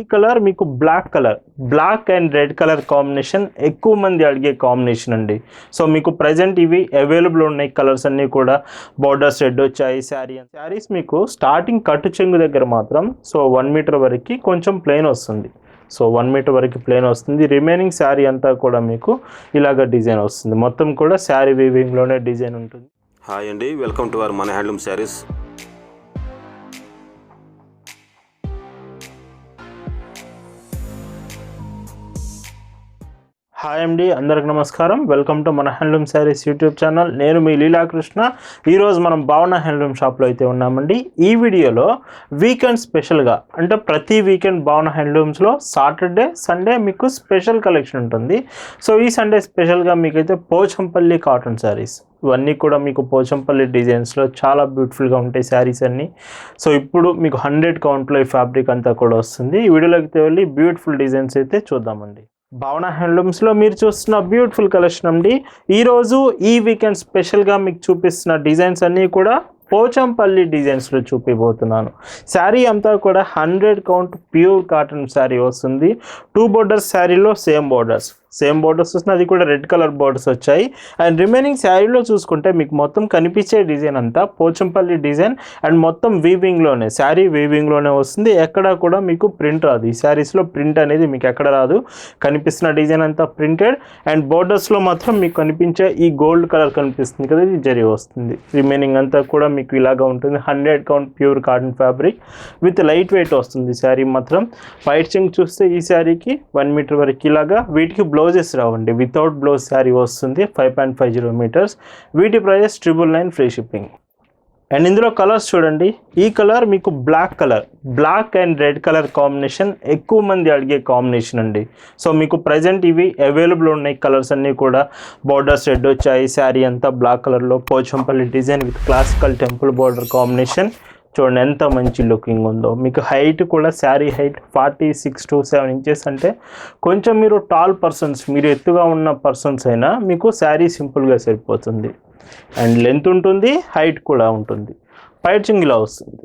ఈ కలర్ మీకు black colour. Black and red colour combination ఎక్కువ మంది అడిగే కాంబినేషన్ అండి. సో మీకు ప్రజెంట్ ఇవి అవైలబుల్ ఉన్నాయి కలర్స్ అన్నీ కూడా. బార్డర్స్ రెడ్ వచ్చాయి శారీ శారీస్ మీకు స్టార్టింగ్ కట్టు చెంగు దగ్గర మాత్రం సో వన్ మీటర్ వరకు కొంచెం ప్లెయిన్ వస్తుంది. సో వన్ మీటర్ వరకు ప్లెయిన్ వస్తుంది. రిమైనింగ్ శారీ అంతా కూడా మీకు ఇలాగ డిజైన్ వస్తుంది. మొత్తం కూడా శారీ వీవింగ్లోనే డిజైన్ ఉంటుంది. హాయ్ అండి వెల్కమ్ టు అవర్ మన హ్యాండ్లూమ్ శారీస్ హాయ్ అండి అందరికి నమస్కారం. వెల్కమ్ టు మన హ్యాండ్లూమ్ శారీస్ యూట్యూబ్ ఛానల్ నేను మీ లీలాకృష్ణ. ఈరోజు మనం భావన హ్యాండ్లూమ్ షాప్లో అయితే ఉన్నామండి. ఈ వీడియోలో వీకెండ్ స్పెషల్గా అంటే ప్రతి వీకెండ్ భావన హ్యాండ్లూమ్స్లో సాటర్డే సండే మీకు స్పెషల్ కలెక్షన్ ఉంటుంది. సో ఈ సండే స్పెషల్గా మీకైతే పోచంపల్లి కాటన్ శారీస్ ఇవన్నీ కూడా మీకు పోచంపల్లి డిజైన్స్లో చాలా బ్యూటిఫుల్గా ఉంటాయి శారీస్ అన్నీ. సో ఇప్పుడు మీకు హండ్రెడ్ కౌంట్లో ఈ ఫ్యాబ్రిక్ అంతా కూడా వస్తుంది. ఈ వీడియోలోకి వెళ్ళి బ్యూటిఫుల్ డిజైన్స్ అయితే చూద్దామండి. భావన హ్యాండ్లూమ్స్లో మీరు చూస్తున్న బ్యూటిఫుల్ కలెక్షన్ అండి. ఈరోజు ఈ వీకెండ్ స్పెషల్గా మీకు చూపిస్తున్న డిజైన్స్ అన్నీ కూడా పోచంపల్లి డిజైన్స్లో చూపిపోతున్నాను శారీ అంతా కూడా hundred count pure cotton sari వస్తుంది. టూ బోర్డర్స్ శారీలో సేమ్ బోర్డర్స్. సేమ్ బోర్డర్స్ వస్తుంది అది కూడా రెడ్ కలర్ బోర్డర్స్ వచ్చాయి. అండ్ రిమైనింగ్ శారీలో చూసుకుంటే మీకు మొత్తం కనిపించే డిజైన్ అంతా పోచంపల్లి డిజైన్ అండ్ మొత్తం వీవింగ్లోనే శారీ వీవింగ్లోనే వస్తుంది. ఎక్కడ కూడా మీకు ప్రింట్ రాదు. ఈ శారీస్లో ప్రింట్ అనేది మీకు ఎక్కడ రాదు. కనిపిస్తున్న డిజైన్ అంతా ప్రింటెడ్ అండ్ బోర్డర్స్లో మాత్రం మీకు కనిపించే ఈ గోల్డ్ కలర్ కనిపిస్తుంది కదా ఇది జరి వస్తుంది. రిమైనింగ్ అంతా కూడా మీకు ఇలాగా ఉంటుంది. Hundred count pure cotton fabric with light weight వస్తుంది శారీ మాత్రం. వైట్ చింగ్ చూస్తే ఈ శారీకి వన్ మీటర్ వరకు ఇలాగా వీటికి బ్లౌజెస్ రావండి. వితౌట్ బ్లౌజ్ శారీ వస్తుంది five point five zero metres వీటి prices triple nine free shipping and ఇందులో కలర్స్ చూడండి. ఈ కలర్ మీకు black colour black and red colour combination ఎక్కువ మంది అడిగే కాంబినేషన్ అండి. సో మీకు ప్రజెంట్ ఇవి అవైలబుల్ ఉన్నాయి కలర్స్ అన్నీ కూడా. బోర్డర్స్ రెడ్ వచ్చాయి శారీ అంతా బ్లాక్ కలర్లో Pochampally design with classical temple border combination చూడండి ఎంత మంచి లుకింగ్ ఉందో. మీకు హైట్ కూడా sari height forty six to seven inches అంటే కొంచెం మీరు టాల్ పర్సన్స్ మీరు ఎత్తుగా ఉన్న పర్సన్స్ అయినా మీకు శారీ సింపుల్గా సరిపోతుంది. అండ్ లెంత్ ఉంటుంది హైట్ కూడా ఉంటుంది. పైచింగ్ ఇలా వస్తుంది.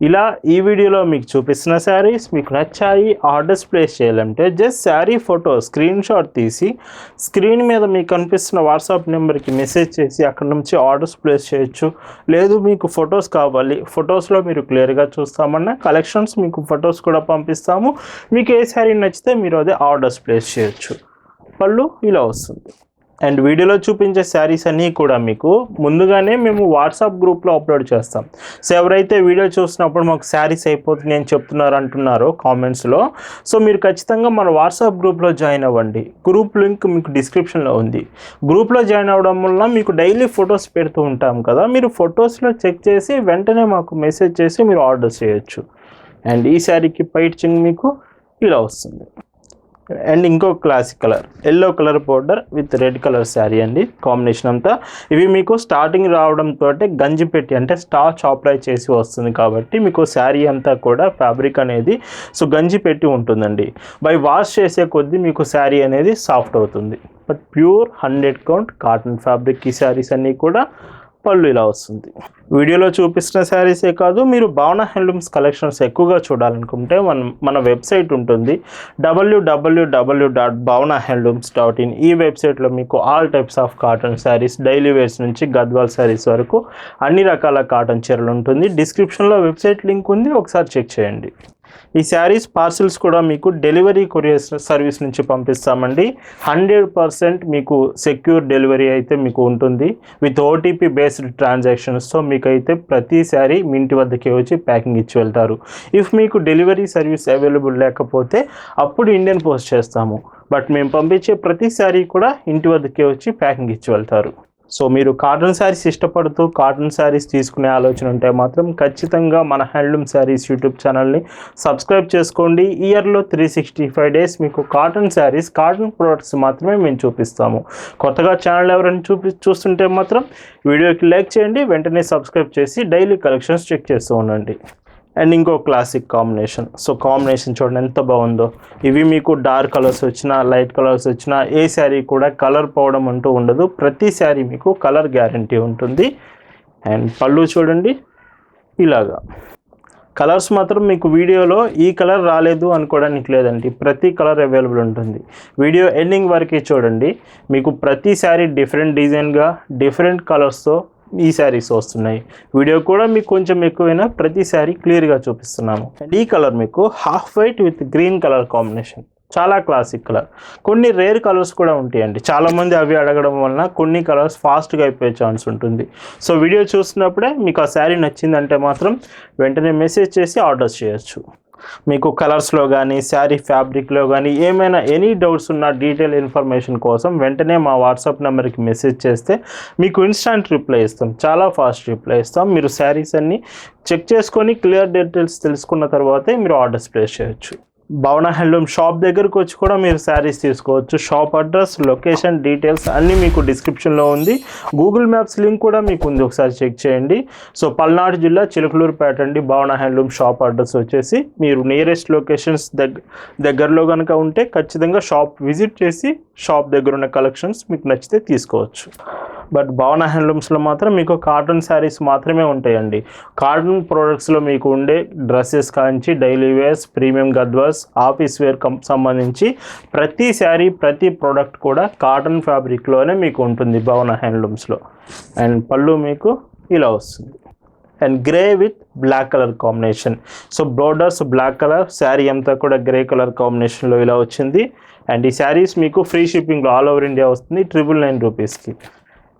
ఇలా ఈ వీడియోలో మీకు చూపిస్తున్న శారీస్ మీకు నచ్చాయి ఆర్డర్స్ ప్లేస్ చేయాలంటే just sari photo screen shot తీసి స్క్రీన్ మీద మీకు కనిపిస్తున్న వాట్సాప్ నెంబర్కి మెసేజ్ చేసి అక్కడ నుంచి ఆర్డర్స్ ప్లేస్ చేయొచ్చు. లేదు మీకు ఫొటోస్ కావాలి ఫొటోస్లో మీరు క్లియర్గా చూస్తామన్నా కలెక్షన్స్ మీకు ఫొటోస్ కూడా పంపిస్తాము. మీకు ఏ శారీ నచ్చితే మీరు అదే ఆర్డర్స్ ప్లేస్ చేయొచ్చు. పళ్ళు ఇలా వస్తుంది. అండ్ వీడియోలో చూపించే శారీస్ అన్నీ కూడా మీకు. ముందుగానే మేము వాట్సాప్ గ్రూప్లో అప్లోడ్ చేస్తాం. సో ఎవరైతే వీడియో చూసినప్పుడు మాకు శారీస్ అయిపోతుంది అని చెప్తున్నారు అంటున్నారో కామెంట్స్లో. సో మీరు ఖచ్చితంగా మన వాట్సాప్ గ్రూప్లో జాయిన్ అవ్వండి. గ్రూప్ లింక్ మీకు డిస్క్రిప్షన్లో ఉంది. గ్రూప్లో జాయిన్ అవ్వడం వల్ల మీకు డైలీ ఫొటోస్ పెడుతూ ఉంటాం కదా. మీరు ఫొటోస్లో చెక్ చేసి వెంటనే మాకు మెసేజ్ చేసి మీరు ఆర్డర్ చేయొచ్చు. అండ్ ఈ శారీకి పైట్ చింగ్ మీకు ఇలా వస్తుంది. అండ్ ఇంకో classic colour yellow colour powder with red colour sari అండి. కాంబినేషన్ అంతా. ఇవి మీకు స్టార్టింగ్ రావడంతో గంజి పెట్టి అంటే స్టార్చ్ అప్లై చేసి వస్తుంది కాబట్టి మీకు శారీ అంతా కూడా ఫ్యాబ్రిక్ అనేది సో గంజి పెట్టి ఉంటుందండి. బై వాష్ చేసే కొద్దీ మీకు శారీ అనేది సాఫ్ట్ అవుతుంది. But pure hundred count cotton fabric ఈ శారీస్ అన్నీ కూడా పళ్ళు ఇలా వస్తుంది. వీడియోలో చూపిస్తున్న శారీసే కాదు మీరు భావన హ్యాండ్లూమ్స్ కలెక్షన్స్ ఎక్కువగా చూడాలనుకుంటే మన మన వెబ్సైట్ ఉంటుంది. WWW dot Bhavana handlooms dot in ఈ వెబ్సైట్లో మీకు all types of cotton saris daily wears నుంచి గద్వాల్ శారీస్ వరకు అన్ని రకాల కాటన్ చీరలు ఉంటుంది. డిస్క్రిప్షన్లో వెబ్సైట్ లింక్ ఉంది ఒకసారి చెక్ చేయండి. ఈ శారీస్ పార్సిల్స్ కూడా మీకు డెలివరీ కొరియర్ సర్వీస్ నుంచి పంపిస్తామండి. హండ్రెడ్ పర్సెంట్ మీకు సెక్యూర్ డెలివరీ అయితే మీకు ఉంటుంది. విత్ ఓటీపీ బేస్డ్ ట్రాన్సాక్షన్స్తో మీకు అయితే ప్రతి శారీ మీ ఇంటి వద్దకే వచ్చి ప్యాకింగ్ ఇచ్చి వెళ్తారు. ఇఫ్ మీకు డెలివరీ సర్వీస్ అవైలబుల్ లేకపోతే అప్పుడు ఇండియన్ పోస్ట్ చేస్తాము. బట్ మేము పంపించే ప్రతి శారీ కూడా ఇంటి వద్దకే వచ్చి ప్యాకింగ్ ఇచ్చి వెళ్తారు. సో మీరు కాటన్ శారీస్ ఇష్టపడుతూ కాటన్ శారీస్ తీసుకునే ఆలోచన ఉంటే మాత్రం ఖచ్చితంగా మన హ్యాండ్లూమ్ శారీస్ యూట్యూబ్ ఛానల్ని సబ్స్క్రైబ్ చేసుకోండి. ఇయర్లో త్రీ సిక్స్టీ ఫైవ్ డేస్ మీకు కాటన్ శారీస్ కాటన్ ప్రోడక్ట్స్ మాత్రమే మేము చూపిస్తాము. కొత్తగా ఛానల్ ఎవరైనా చూపి చూస్తుంటే మాత్రం వీడియోకి లైక్ చేయండి. వెంటనే సబ్స్క్రైబ్ చేసి డైలీ కలెక్షన్స్ చెక్ చేస్తూ ఉండండి. అండ్ ఇంకో క్లాసిక్ కాంబినేషన్ సో కాంబినేషన్ చూడండి ఎంత బాగుందో. ఇవి మీకు డార్క్ కలర్స్ వచ్చినా లైట్ కలర్స్ వచ్చినా ఏ శారీ కూడా కలర్ పోవడం అంటూ ఉండదు. ప్రతి శారీ మీకు కలర్ గ్యారంటీ ఉంటుంది. అండ్ పళ్ళు చూడండి. ఇలాగా. కలర్స్ మాత్రం మీకు వీడియోలో ఈ కలర్ రాలేదు అనుకోవడానికి లేదండి. ప్రతి కలర్ అవైలబుల్ ఉంటుంది. వీడియో ఎండింగ్ వరకే చూడండి. మీకు ప్రతి శారీ డిఫరెంట్ డిజైన్గా డిఫరెంట్ కలర్స్తో ఈ శారీస్ వస్తున్నాయి. వీడియో కూడా మీకు కొంచెం ఎక్కువైనా ప్రతి శారీ క్లియర్గా చూపిస్తున్నాము. అండ్ ఈ కలర్ మీకు half white with green colour combination. చాలా క్లాసిక్ కలర్. కొన్ని రేర్ కలర్స్ కూడా ఉంటాయండి. చాలామంది అవి అడగడం వలన కొన్ని కలర్స్ ఫాస్ట్గా అయిపోయే ఛాన్స్ ఉంటుంది. సో వీడియో చూస్తున్నప్పుడే మీకు ఆ శారీ నచ్చిందంటే మాత్రం వెంటనే మెసేజ్ చేసి ఆర్డర్ చేయొచ్చు. మీకు కలర్స్లో కానీ శారీ ఫ్యాబ్రిక్లో కానీ ఏమైనా ఎనీ డౌట్స్ ఉన్న డీటెయిల్ ఇన్ఫర్మేషన్ కోసం వెంటనే మా వాట్సాప్ నెంబర్కి మెసేజ్ చేస్తే మీకు ఇన్స్టాంట్ రిప్లై ఇస్తాం. చాలా ఫాస్ట్ రిప్లై ఇస్తాం. మీరు శారీస్ అన్నీ చెక్ చేసుకొని క్లియర్ డీటెయిల్స్ తెలుసుకున్న తర్వాతే మీరు ఆర్డర్స్ ప్లేస్ చేయొచ్చు. భవన హ్యాండ్లూమ్ షాప్ దగ్గరకు వచ్చి కూడా మీరు శారీస్ తీసుకోవచ్చు. షాప్ అడ్రస్ లొకేషన్ డీటెయిల్స్ అన్నీ మీకు డిస్క్రిప్షన్లో ఉంది. గూగుల్ మ్యాప్స్ లింక్ కూడా మీకు ఉంది. ఒకసారి చెక్ చేయండి. సో పల్నాడు జిల్లా చిలుకలూరుపేట అండి భవన హ్యాండ్లూమ్ షాప్ అడ్రస్ వచ్చేసి. మీరు నియరెస్ట్ లొకేషన్స్ దగ్గర దగ్గరలో కనుక ఉంటే ఖచ్చితంగా షాప్ విజిట్ చేసి షాప్ దగ్గర ఉన్న కలెక్షన్స్ మీకు నచ్చితే తీసుకోవచ్చు. బట్ భవన హ్యాండ్లూమ్స్లో మాత్రం మీకు కాటన్ శారీస్ మాత్రమే ఉంటాయండి. కాటన్ ప్రోడక్ట్స్లో మీకు ఉండే dresses Kanchi daily wears premium Gadwals office wear కం సంబంధించి ప్రతి శారీ ప్రతి ప్రోడక్ట్ కూడా కాటన్ ఫ్యాబ్రిక్లోనే మీకు ఉంటుంది భవన హ్యాండ్లూమ్స్లో. అండ్ పళ్ళు మీకు ఇలా వస్తుంది. And grey with black colour combination. So borders black colour sari అంతా కూడా గ్రే కలర్ కాంబినేషన్లో ఇలా వచ్చింది. అండ్ ఈ శారీస్ మీకు ఫ్రీ షిప్పింగ్లో ఆల్ ఓవర్ ఇండియా వస్తుంది ట్రిపుల్ నైన్ రూపీస్కి.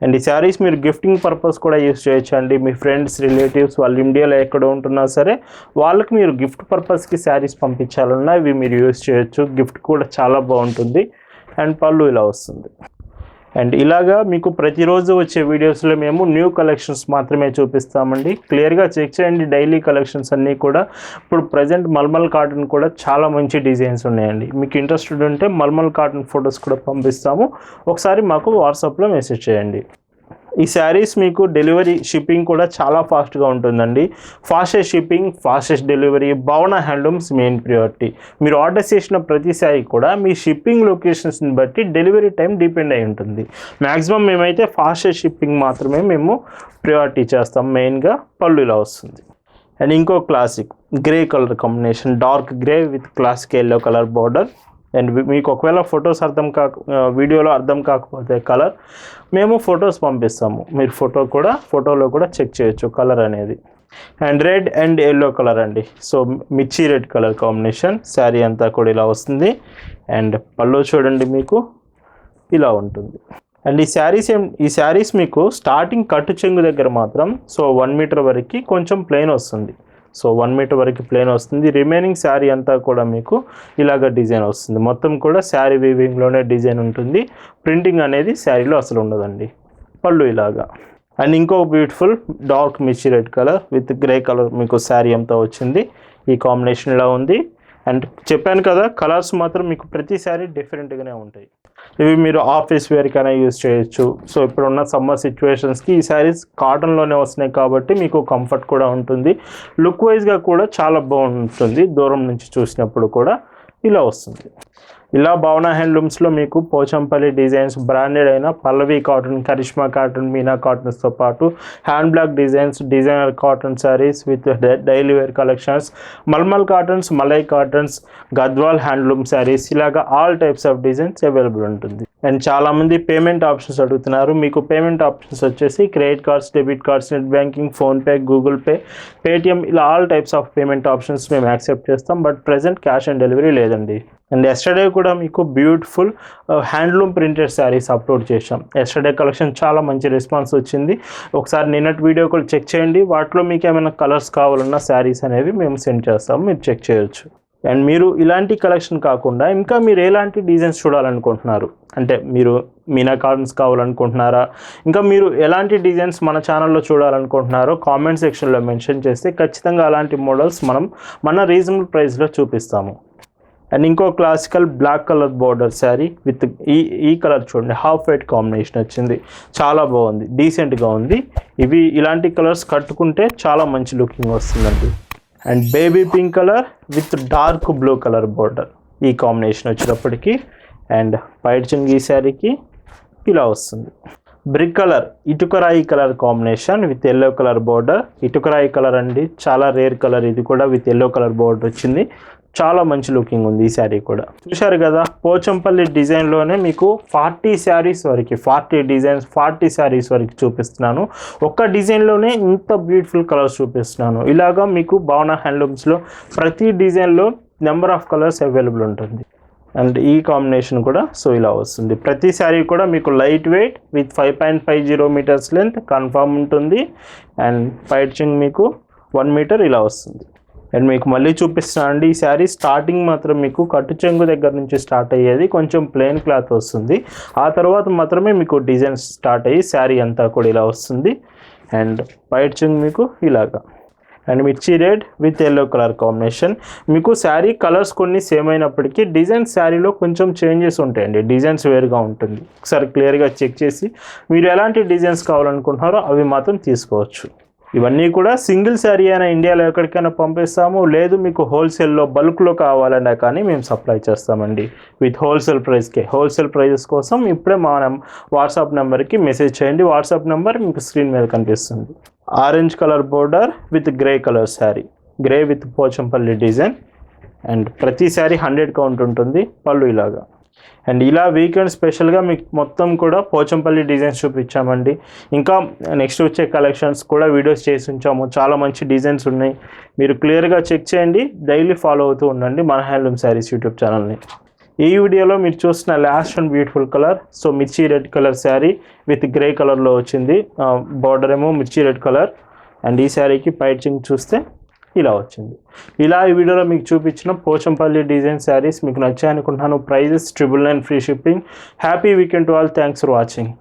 అండ్ ఈ శారీస్ మీరు గిఫ్టింగ్ పర్పస్ కూడా యూస్ చేయొచ్చు అండి మీ ఫ్రెండ్స్ రిలేటివ్స్ వాళ్ళు ఇండియాలో ఎక్కడ ఉంటున్నా సరే వాళ్ళకి మీరు గిఫ్ట్ పర్పస్కి శారీస్ పంపించాలన్నా ఇవి మీరు యూస్ చేయొచ్చు. గిఫ్ట్ కూడా చాలా బాగుంటుంది. అండ్ పళ్ళు ఇలా వస్తుంది. అండ్ ఇలాగా మీకు ప్రతిరోజు వచ్చే వీడియోస్లో మేము న్యూ కలెక్షన్స్ మాత్రమే చూపిస్తామండి. క్లియర్గా చెక్ చేయండి. డైలీ కలెక్షన్స్ అన్నీ కూడా. ఇప్పుడు ప్రజెంట్ మల్మల్ కాటన్ కూడా చాలా మంచి డిజైన్స్ ఉన్నాయండి. మీకు ఇంట్రెస్టెడ్ ఉంటే మల్మల్ కాటన్ ఫొటోస్ కూడా పంపిస్తాము. ఒకసారి మాకు వాట్సాప్లో మెసేజ్ చేయండి. ఈ శారీస్ మీకు డెలివరీ షిప్పింగ్ కూడా చాలా ఫాస్ట్గా ఉంటుందండి. Fastest shipping fastest delivery Bhavana handlooms main priority. మీరు ఆర్డర్ చేసిన ప్రతి శారీ కూడా మీ షిప్పింగ్ లొకేషన్స్ని బట్టి డెలివరీ టైం డిపెండ్ అయి ఉంటుంది. మ్యాక్సిమం మేమైతే ఫాస్టెస్ట్ షిప్పింగ్ మాత్రమే మేము ప్రియారిటీ చేస్తాం. మెయిన్గా పళ్ళు ఇలా వస్తుంది. అండ్ ఇంకో classic grey colour combination dark grey with classic yellow colour border. And మీకు ఒకవేళ ఫొటోస్ అర్థం కాక వీడియోలో అర్థం కాకపోతే కలర్ మేము ఫొటోస్ పంపిస్తాము. మీరు ఫోటో కూడా ఫోటోలో కూడా చెక్ చేయొచ్చు కలర్ అనేది. And red and yellow colour అండి. సో మిర్చి రెడ్ కలర్ కాంబినేషన్ శారీ అంతా కూడా ఇలా వస్తుంది. అండ్ పళ్ళు చూడండి మీకు ఇలా ఉంటుంది. అండ్ ఈ శారీస్ ఏం ఈ శారీస్ మీకు స్టార్టింగ్ కట్టు చెంగు దగ్గర మాత్రం సో వన్ మీటర్ వరకు కొంచెం ప్లెయిన్ వస్తుంది. సో వన్ మీటర్ వరకు ప్లెయిన్ వస్తుంది. రిమైనింగ్ శారీ అంతా కూడా మీకు ఇలాగ డిజైన్ వస్తుంది. మొత్తం కూడా శారీ వీవింగ్లోనే డిజైన్ ఉంటుంది. ప్రింటింగ్ అనేది శారీలో అసలు ఉండదండి. పళ్ళు ఇలాగా. అండ్ ఇంకో బ్యూటిఫుల్ డార్క్ మిర్చి red colour with grey colour మీకు శారీ అంతా వచ్చింది. ఈ కాంబినేషన్ ఇలా ఉంది. అండ్ చెప్పాను కదా కలర్స్ మాత్రం మీకు ప్రతి డిఫరెంట్గానే ఉంటాయి. ఇవి మీరు ఆఫీస్ వేర్కైనా యూజ్ చేయొచ్చు. సో ఇప్పుడున్న సమ్మర్ సిచ్యువేషన్స్కి ఈ శారీస్ కాటన్లోనే వస్తున్నాయి కాబట్టి మీకు కంఫర్ట్ కూడా ఉంటుంది. లుక్ వైజ్గా కూడా చాలా బాగుంటుంది. దూరం నుంచి చూసినప్పుడు కూడా ఇలా వస్తుంది. ఇలా భావన హ్యాండ్లూమ్స్లో మీకు పోచంపల్లి డిజైన్స్ బ్రాండెడ్ అయిన పల్లవి కాటన్ కరిష్మా కాటన్ మీనా కాటన్స్తో పాటు hand block designs designer cotton saris with daily wear collections mulmul cottons malai cottons Gadwal handloom saris ఇలాగా all types of designs available ఉంటుంది. అండ్ చాలామంది పేమెంట్ ఆప్షన్స్ అడుగుతున్నారు. మీకు పేమెంట్ ఆప్షన్స్ వచ్చేసి credit cards debit cards net banking PhonePe Google Pay Paytm ఇలా all types of payment options మేము accept చేస్తాం. But present cash on delivery లేదండి. And yesterday కూడా మీకు beautiful handloom printed saris upload చేశాం. ఎస్టర్డే కలెక్షన్ చాలా మంచి రెస్పాన్స్ వచ్చింది. ఒకసారి నిన్నటి వీడియో కూడా చెక్ చేయండి. వాటిలో మీకు ఏమైనా కలర్స్ కావాలన్నా శారీస్ అనేవి మేము సెండ్ చేస్తాము మీరు చెక్ చేయొచ్చు. అండ్ మీరు ఇలాంటి కలెక్షన్ కాకుండా ఇంకా మీరు ఎలాంటి డిజైన్స్ చూడాలనుకుంటున్నారు? అంటే మీరు మీనా కార్న్స్ కావాలనుకుంటున్నారా? ఇంకా మీరు ఎలాంటి డిజైన్స్ మన ఛానల్లో చూడాలనుకుంటున్నారో కామెంట్ సెక్షన్లో మెన్షన్ చేస్తే ఖచ్చితంగా అలాంటి మోడల్స్ మనం మన రీజనబుల్ ప్రైస్లో చూపిస్తాము. అండ్ ఇంకో classical black colour border sari with ఈ ఈ కలర్ చూడండి హాఫ్ వైట్ కాంబినేషన్ వచ్చింది. చాలా బాగుంది డీసెంట్గా ఉంది. ఇవి ఇలాంటి కలర్స్ కట్టుకుంటే చాలా మంచి లుకింగ్ వస్తుందండి. And baby pink colour with dark blue colour border ఈ కాంబినేషన్ వచ్చినప్పటికీ అండ్ పైట్ చింగి ఈ శారీకి ఇలా వస్తుంది. Brick colour ఇటుకరాయి colour combination with yellow colour border ఇటుకరాయి colour అండి చాలా రేర్ కలర్ ఇది కూడా విత్ ఎల్లో కలర్ బోర్డర్ వచ్చింది. చాలా మంచి లుకింగ్ ఉంది ఈ శారీ కూడా. చూశారు కదా పోచంపల్లి డిజైన్లోనే మీకు ఫార్టీ శారీస్ వరకు ఫార్టీ డిజైన్స్ ఫార్టీ శారీస్ వరకు చూపిస్తున్నాను. ఒక్క డిజైన్లోనే ఇంత బ్యూటిఫుల్ కలర్స్ చూపిస్తున్నాను. ఇలాగా మీకు భావన హ్యాండ్లూమ్స్లో ప్రతి డిజైన్లో నెంబర్ ఆఫ్ కలర్స్ అవైలబుల్ ఉంటుంది. అండ్ ఈ కాంబినేషన్ కూడా సో ఇలా వస్తుంది. ప్రతి శారీ కూడా మీకు light weight with five point five zero metres length confirm ఉంటుంది. అండ్ పైచింగ్ మీకు వన్ మీటర్ ఇలా వస్తుంది. అండ్ మీకు మళ్ళీ చూపిస్తానండి ఈ శారీ స్టార్టింగ్ మాత్రం మీకు కట్టు చెంగు దగ్గర నుంచి స్టార్ట్ అయ్యేది కొంచెం ప్లెయిన్ క్లాత్ వస్తుంది. ఆ తర్వాత మాత్రమే మీకు డిజైన్ స్టార్ట్ అయ్యి శారీ అంతా కూడా ఇలా వస్తుంది. అండ్ వైట్ చెంగు మీకు ఇలాగా. అండ్ మిర్చి red with yellow colour combination మీకు శారీ కలర్స్ కొన్ని సేమ్ అయినప్పటికీ డిజైన్ శారీలో కొంచెం చేంజెస్ ఉంటాయండి డిజైన్స్ వేరుగా ఉంటుంది. ఒకసారి క్లియర్గా చెక్ చేసి మీరు ఎలాంటి డిజైన్స్ కావాలనుకుంటున్నారో అవి మాత్రం తీసుకోవచ్చు. ఇవన్నీ కూడా సింగిల్ శారీ అయినా ఇండియాలో ఎక్కడికైనా పంపిస్తాము. లేదు మీకు హోల్సేల్లో బల్క్లో కావాలన్నా కానీ మేము సప్లై చేస్తామండి. విత్ హోల్సేల్ ప్రైస్కే. హోల్సేల్ ప్రైజెస్ కోసం ఇప్పుడే మా వాట్సాప్ నెంబర్కి మెసేజ్ చేయండి. వాట్సాప్ నెంబర్ మీకు స్క్రీన్ మీద కనిపిస్తుంది. Orange colour border with grey colour sari. Grey with Pochampally design. And ప్రతి శారీ హండ్రెడ్ కౌంట్ ఉంటుంది. పళ్ళు ఇలాగా. అండ్ ఇలా వీకెండ్ స్పెషల్గా మీకు మొత్తం కూడా పోచంపల్లి డిజైన్స్ చూపించామండి. ఇంకా నెక్స్ట్ వచ్చే కలెక్షన్స్ కూడా వీడియోస్ చేసి ఉంచాము. చాలా మంచి డిజైన్స్ ఉన్నాయి. మీరు క్లియర్గా చెక్ చేయండి. డైలీ ఫాలో అవుతూ ఉండండి మన హ్యాండ్లూమ్ శారీస్ యూట్యూబ్ ఛానల్ని. ఈ వీడియోలో మీరు చూస్తున్న last and beautiful colour so మిర్చి red colour sari with grey కలర్లో వచ్చింది. బార్డర్ ఏమో మిర్చి రెడ్ కలర్. అండ్ ఈ శారీకి పైచింగ్ చూస్తే ఇలా వచ్చింది. ఇలా ఈ వీడియోలో మీకు చూపించిన పోచంపల్లి డిజైన్ శారీస్ మీకు నచ్చాయనుకుంటున్నాను. Prices triple nine free shipping happy weekend to all thanks for watching